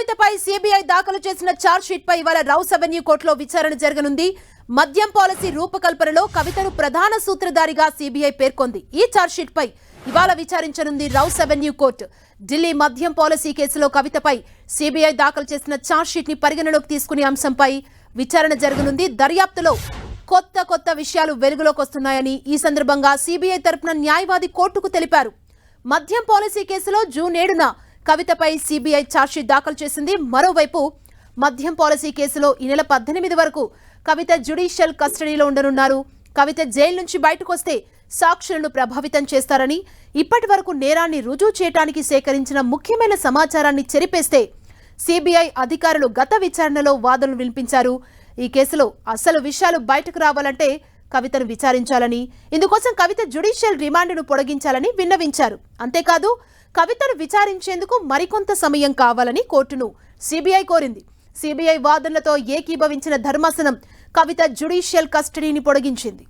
కవితపై CBI దాఖలు చేసిన chargesheet పై ఇవాళ రౌస్ అవెన్యూ కోర్టులో విచారణ జరగనుంది. మద్యం పాలసీ రూపకల్పనలో కవితను ప్రధాన సూత్రధారిగా సిబిఐ పేర్కొంది. ఈ ఛార్జ్ పై ఇవాళ విచారించనుంది రౌస్ అవెన్యూ కోర్టు. ఢిల్లీ మద్యం పాలసీ కేసులో కవితపై సిబిఐ దాఖలు చేసిన ఛార్జ్ షీట్ని పరిగణలోకి తీసుకునే అంశంపై విచారణ జరగనుంది. దర్యాప్తులో కొత్త కొత్త విషయాలు వెలుగులోకి వస్తున్నాయని ఈ సందర్భంగా సిబిఐ తరపున న్యాయవాది కోర్టుకు తెలిపారు. మద్యం పాలసీ కేసులో జూన్ ఏడున కవితపై సిబిఐ ఛార్జ్షీట్ దాఖలు చేసింది. మరోవైపు మద్యం పాలసీ కేసులో ఈ నెల పద్దెనిమిది వరకు కవిత జ్యుడిషియల్ కస్టడీలో ఉండనున్నారు. కవిత జైలు నుంచి బయటకు వస్తే సాక్షులను ప్రభావితం చేస్తారని ఇప్పటి వరకు నేరాన్ని రుజువు చేయడానికి సేకరించిన ముఖ్యమైన సమాచారాన్ని చెరిపేస్తే సిబిఐ అధికారులు గత విచారణలో వాదనలు వినిపించారు. ఈ కేసులో అసలు విషయాలు బయటకు రావాలంటే కవితను విచారించాలని ఇందుకోసం కవిత జ్యుడిషియల్ రిమాండ్ను పొడిగించాలని విన్నవించారు. అంతేకాదు కవితను విచారించేందుకు మరికొంత సమయం కావాలని కోర్టును సిబిఐ కోరింది. సిబిఐ వాదనలతో ఏకీభవించిన ధర్మాసనం కవిత జ్యుడిషియల్ కస్టడీని పొడిగించింది.